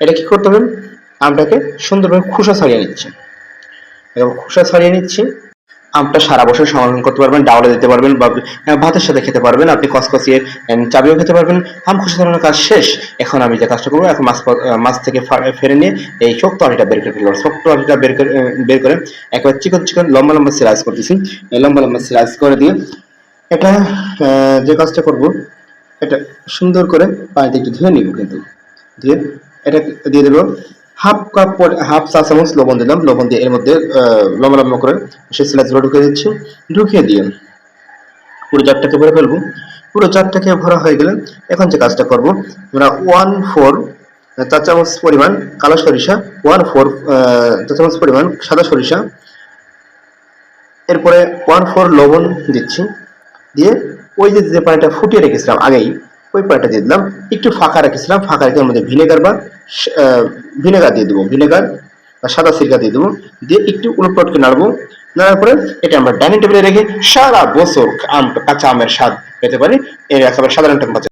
এটা কি করতে হবে? আমটাকে সুন্দরভাবে খোসা ছাড়িয়ে নিচ্ছি। এরকম খোসা ছাড়িয়ে নিচ্ছি। আমটা সারা বছর সংরক্ষণ করতে পারবেন, ডাউলে দিতে পারবেন বা ভাতের সাথে খেতে পারবেন। আপনি কসকসিয়ে চাবিও খেতে পারবেন। আম খোসা ছাড়ানোর কাজ শেষ। এখন আমি যে কাজটা করব, এখন মাছ মাছ থেকে ফেরে নিয়ে এই শক্ত আটিটা বের করে ফেলব। শক্ত আটিটা বের করে বের করে একবার চিকন চিকন, লম্বা লম্বা সিলাইজ করতেছি। লম্বা লম্বা সিলাইজ করে দিয়ে এটা যে কাজটা করব, এটা সুন্দর করে পানিতে একটু ধুয়ে নিব কিন্তু। দিয়ে এটা দিয়ে দেবো। হাফ কাপ হাফ চা চামচ লবণ দিলাম। লবণ দিয়ে এর মধ্যে লম্বা লম্বা করে সেই স্লাইসগুলো ঢুকিয়ে দিচ্ছি। ঢুকিয়ে দিয়ে পুরো চারটাকে ভরে ফেলব। পুরো চারটাকে ভরা হয়ে গেলে এখন যে কাজটা করব, আমরা ওয়ান ফোর চা চামচ পরিমাণ কালো সরিষা ওয়ান ফোর চা চামচ পরিমাণ সাদা সরিষা। এরপরে ওয়ান ফোর লবণ দিচ্ছি। দিয়ে ওই যে পানিটা ফুটিয়ে রেখেছিলাম আগেই ওই পয়েন্টটা দিয়ে দিলাম। একটু ফাঁকা রেখেছিলাম, ফাঁকা রেখে মধ্যে ভিনেগার বা ভিনেগার দিয়ে দেবো, ভিনেগার বা সাদা সিরকা দিয়ে দেবো। দিয়ে একটু উলটপটকে নাড়বো। নাড়ার পরে এটা আমরা ডাইনিং টেবিলে রেখে সারা বছর আম, কাঁচা আমের স্বাদ পেতে পারি। এর একেবারে সাধারণ টেম্পারেচার